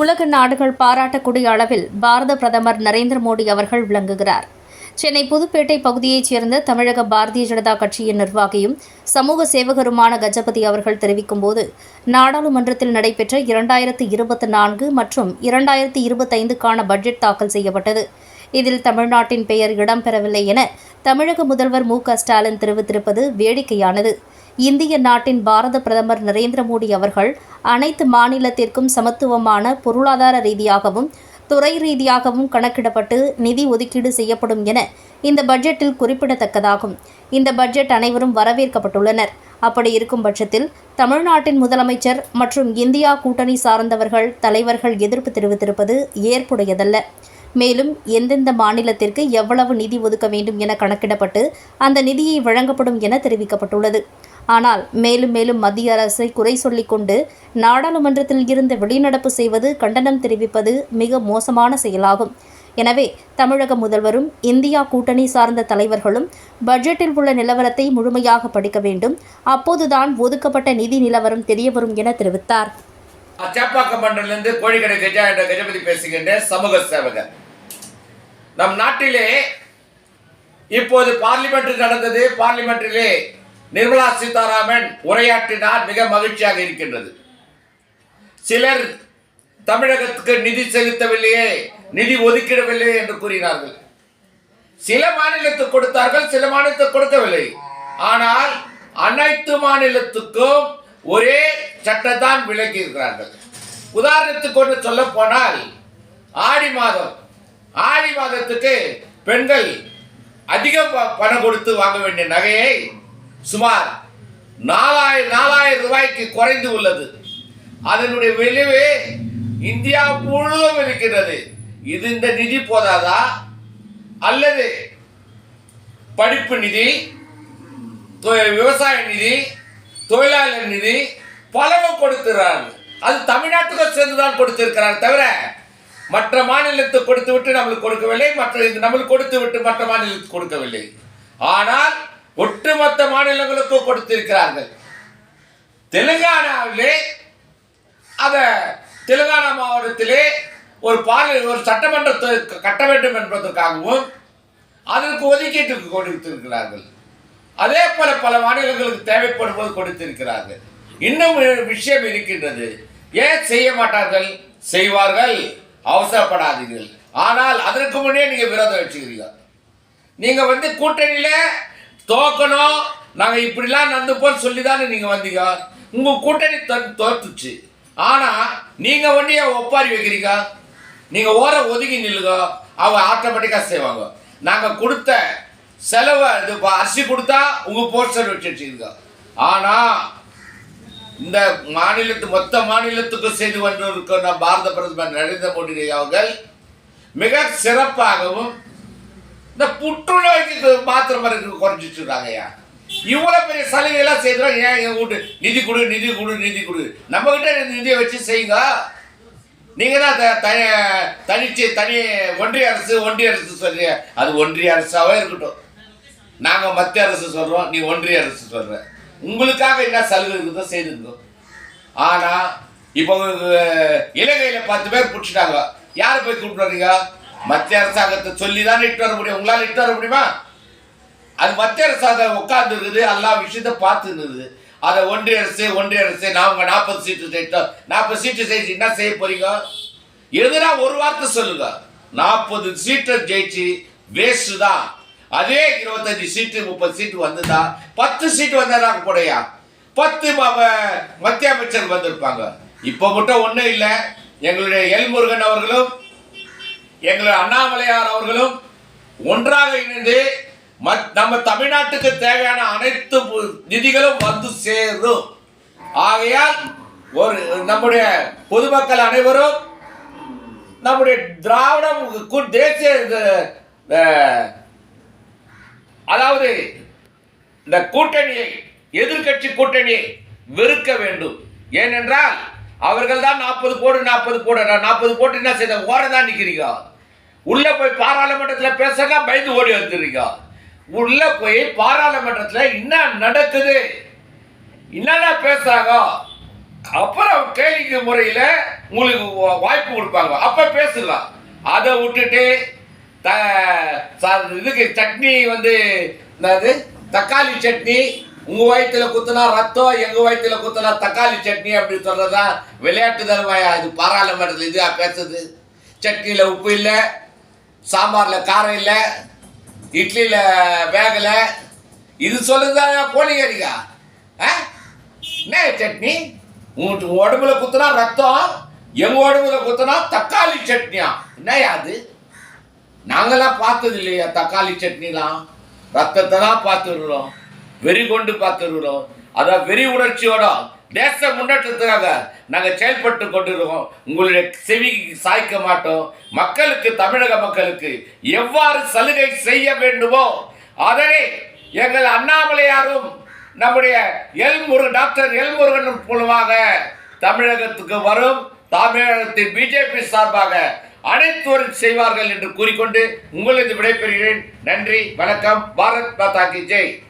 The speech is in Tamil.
உலக நாடுகள் பாராட்டக்கூடிய அளவில் பாரத பிரதமர் நரேந்திர மோடி அவர்கள் விளங்குகிறார். சென்னை புதுப்பேட்டை பகுதியைச் சேர்ந்த தமிழக பாரதிய ஜனதா கட்சியின் நிர்வாகியும் சமூக சேவகருமான கஜபதி அவர்கள் தெரிவிக்கும்போது நாடாளுமன்றத்தில் நடைபெற்ற இரண்டாயிரத்து இருபத்தி நான்கு மற்றும் இரண்டாயிரத்து இருபத்தைந்துக்கான பட்ஜெட் தாக்கல் செய்யப்பட்டது. இதில் தமிழ்நாட்டின் பெயர் இடம்பெறவில்லை என தமிழக முதல்வர் மு ஸ்டாலின் தெரிவித்திருப்பது வேடிக்கையானது. இந்திய நாட்டின் பாரத பிரதமர் நரேந்திர மோடி அவர்கள் அனைத்து மாநிலத்திற்கும் சமத்துவமான பொருளாதார ரீதியாகவும் துறை ரீதியாகவும் கணக்கிடப்பட்டு நிதி ஒதுக்கீடு செய்யப்படும் என இந்த பட்ஜெட்டில் குறிப்பிடத்தக்கதாகும். இந்த பட்ஜெட் அனைவரும் வரவேற்கப்பட்டுள்ளனர். அப்படி இருக்கும் பட்சத்தில் தமிழ்நாட்டின் முதலமைச்சர் மற்றும் இந்தியா கூட்டணி சார்ந்தவர்கள் தலைவர்கள் எதிர்ப்பு தெரிவித்திருப்பது ஏற்புடையதல்ல. மேலும் எந்தெந்த மாநிலத்திற்கு எவ்வளவு நிதி ஒதுக்க வேண்டும் என கணக்கிடப்பட்டு அந்த நிதியை வழங்கப்படும் என தெரிவிக்கப்பட்டுள்ளது. ஆனால் மேலும் மேலும் மத்திய அரசை குறை சொல்லிக் கொண்டு நாடாளுமன்றத்தில் இருந்து வெளிநடப்பு செய்வது கண்டனம் தெரிவிப்பது மிக மோசமான செயலாகும். எனவே தமிழக முதல்வரும் இந்தியா கூட்டணி சார்ந்த தலைவர்களும் பட்ஜெட்டில் உள்ள நிலவரத்தை முழுமையாக படிக்க வேண்டும். அப்போதுதான் ஒதுக்கப்பட்ட நிதி நிலவரம் தெரியவரும் என தெரிவித்தார். சேப்பாக்கம் மண்டலிருந்து கோழிக்கடை கஜா என்ற கஜபதி பேசுகின்ற சமூக சேவகர். நம் நாட்டிலே இப்போது பார்லிமெண்ட் நடந்தது. பார்லிமெண்டிலே நிர்மலா சீதாராமன் உரையாற்றினார். மிக மகிழ்ச்சியாக இருக்கின்றது. சிலர் தமிழகத்துக்கு நிதி செலுத்தவில்லையே நிதி ஒதுக்கிடவில்லையே என்று கூறினார்கள். சில மாநிலத்துக்கு கொடுத்தார்கள் சில மாநிலத்துக்கு கொடுக்கவில்லை. ஆனால் அனைத்து மாநிலத்துக்கும் ஒரே சட்டத்தான் விலக்கி இருக்கிறார்கள் உதாரணத்துக்கு ஒன்று சொல்ல போனால் ஆடி மாதம் ஆடி மாதத்துக்கு பெண்கள் அதிக ப- பணம் கொடுத்து வாங்க வேண்டிய நகையை சுமார் நாலாயிரம் நாலாயிரம் ரூபாய்க்கு குறைந்து உள்ளது. அதனுடைய விளைவு இந்தியா முழுவதும் இருக்கிறது. இது இந்த நிதி போதாதா? அல்லது படிப்பு நிதி விவசாய நிதி தொழிலாளர் நிதி பலவும் கொடுக்கிறார்கள். அது தமிழ்நாட்டுக்கு சேர்ந்துதான் கொடுத்திருக்கிறார் தவிர மற்ற மாநிலத்துக்கு கொடுத்து விட்டு நம்மளுக்கு கொடுக்கவில்லை மற்ற இது நம்மளுக்கு கொடுத்து விட்டு மற்ற மாநிலத்துக்கு கொடுக்கவில்லை. ஆனால் ஒட்டுமொத்த மாநிலங்களுக்கு கொடுத்திருக்கிறார்கள். தெலுங்கானாவிலே அத தெலுங்கானா மாவட்டத்திலே ஒரு பார்லி ஒரு சட்டமன்றத்தை க- கட்ட வேண்டும் என்பதற்காகவும் அதற்கு ஒதுக்கீட்டுக்கு கொடுத்திருக்கிறார்கள். அதே போல பல மாநிலங்களுக்கு தேவைப்படும் போது கொடுத்திருக்கிறார்கள். இன்னும் ஒரு விஷயம் இருக்கின்றது. ஏன் செய்ய மாட்டார்கள்? செய்வார்கள். அவசரப்படாதீர்கள். ஆனால் அதற்கு முன்னே நீங்க விரோதம் வச்சுக்கிறீங்க. நீங்க வந்து கூட்டணியில தோக்கணும் நாங்க இப்படிலாம் நடந்துப்போம் சொல்லி தானே நீங்க வந்தீங்க. உங்க கூட்டணி தோத்துச்சு ஆனா நீங்க வந்து ஒப்பாரி வைக்கிறீங்க? நீங்க ஓர ஒதுங்கி நில்லுங்க. அவங்க ஆட்டோமேட்டிக்கா செய்வாங்க. நாங்க கொடுத்த செலவு இது அரிசி கொடுத்தா உங்க போஸ்டர் வச்சு வச்சுருங்க ஆனா இந்த மாநிலத்து மொத்த மாநிலத்துக்கும் செய்து கொண்டிருக்கிற பாரத பிரதமர் நரேந்திர மோடி அவர்கள் மிக சிறப்பாகவும் இந்த புற்றுநோய்க்கு மாத்திரை மருந்து குறைஞ்சிச்சுறாங்கய்யா இவ்வளவு பெரிய சலுகையெல்லாம் செய்தோம் ஏன் எங்க வீட்டு நிதி கொடு நிதி கொடு நிதி கொடு? நம்ம கிட்ட இந்த நிதியை வச்சு செய்யுங்க. நீங்க தான் தனி- தனிச்சு தனி ஒன்றிய அரசு ஒன்றிய அரசு சொல்றீங்க. அது ஒன்றிய அரசாவே இருக்கட்டும். நாங்க மத்திய அரசு சொல்றோம் நீ ஒன்றிய அரசு சொல்ற. உங்களுக்காக என்ன சலுகை இருக்குதோ செய்துங்க ஆனால் இப்போ இலங்கையில் பத்து பேர் பிடிச்சிட்டாங்க. யார் போய் கூப்பிட்டு வர்றீங்க மத்திய அரசாங்கத்தை சொல்லி தானே இட்டு வர முடியும். உங்களால் இட்டு வர முடியுமா? அது மத்திய அரசாங்கம் உட்கார்ந்து இருக்குது. எல்லா விஷயத்த பார்த்து இருந்தது அதை ஒன்றிய அரசு ஒன்றிய அரசு நாங்க நாற்பது சீட்டு ஜெயித்தோம் நாற்பது சீட்டு ஜெயிச்சு என்ன செய்ய போறீங்க? எதுனா ஒரு வார்த்தை சொல்லுங்க. நாற்பது சீட்டை ஜெயிச்சு வேஸ்ட் தான். அதே இருபத்தஞ்சு சீட்டு முப்பது சீட்டு வந்ததா? பத்து சீட்டு வந்தா கூடயா? பத்து மத்திய அமைச்சர் வந்திருப்பாங்க. இப்போ மட்டும் ஒன்றும் இல்லை. எங்களுடைய எல்முருகன் அவர்களும் எங்களுடைய அண்ணாமலையார் அவர்களும் ஒன்றாக இணைந்து மத்- நம்ம தமிழ்நாட்டுக்கு தேவையான அனைத்து நிதிகளும் வந்து சேரும். ஆகையால் ஒரு நம்முடைய பொதுமக்கள் அனைவரும் நம்முடைய திராவிடம் தேசிய இந்த- அதாவது இந்த கூட்டணியை எதிர்க்கட்சி கூட்டணியை வெறுக்க வேண்டும். ஏனென்றால் அவர்கள் தான் நாற்பது போடு நாற்பது போடு நாற்பது போட்டு என்ன செய்த? ஓர தான் நிற்கிறீங்க உள்ள போய் பாராளுமன்றத்தில் பேசுறதா பயந்து ஓடி வந்துடுறீங்க. உள்ள போய் பாராளுமன்றத்தில் என்ன நடக்குது? என்னென்ன பேசுறாங்க? அப்புறம் கேள்வி முறையில் உங்களுக்கு வாய்ப்பு கொடுப்பாங்க. அப்போ பேசலாம் அதை விட்டுட்டு இதுக்கு சட்னி வந்து என்னது? தக்காளி சட்னி. உங்க வயிற்றுல குத்துனா ரத்தம் எங்க வயிற்றுல குத்துனா தக்காளி சட்னி அப்படி சொல்றதா? விளையாட்டு தருவாயா? இது பாராளுமன்றத்தில் இதுவா பேசுது. சட்னியில உப்பு இல்லை சாம்பார்ல காரம் இல்லை இட்லியில வேகலை. இது சொல்லுதா கோழிக்கறிக்கா ஆ? என்ன சட்னி? உங்க உடம்புல குத்துனா ரத்தம் எங்க உடம்புல குத்துனா தக்காளி சட்னியா? என்னையா அது? நாங்களாம் பார்த்தது இல்லையா? தக்காளி சட்னிலாம். ரத்தத்தை தான் பார்த்துருக்குறோம். வெறி கொண்டு பார்த்துருக்குறோம். அதான் வெறி உணர்ச்சியோட தேச முன்னேற்றத்துக்காக நாங்கள் செயல்பட்டு கொண்டிருக்கோம். உங்களுடைய செவிக்கு சாய்க்க மாட்டோம். மக்களுக்கு தமிழக மக்களுக்கு எவ்வாறு சலுகை செய்ய வேண்டுமோ அதனை எங்கள் அண்ணாமலையாரும் நம்முடைய L Murugan doctor L Murugan மூலமாக தமிழகத்துக்கு வரும். தமிழகத்தின் பிஜேபி சார்பாக அனைத்துவரும் செய்வார்கள் என்று கூறிக்கொண்டு உங்களது விடைபெறுகிறேன். நன்றி வணக்கம். பாரத் மாதா கி ஜெய்.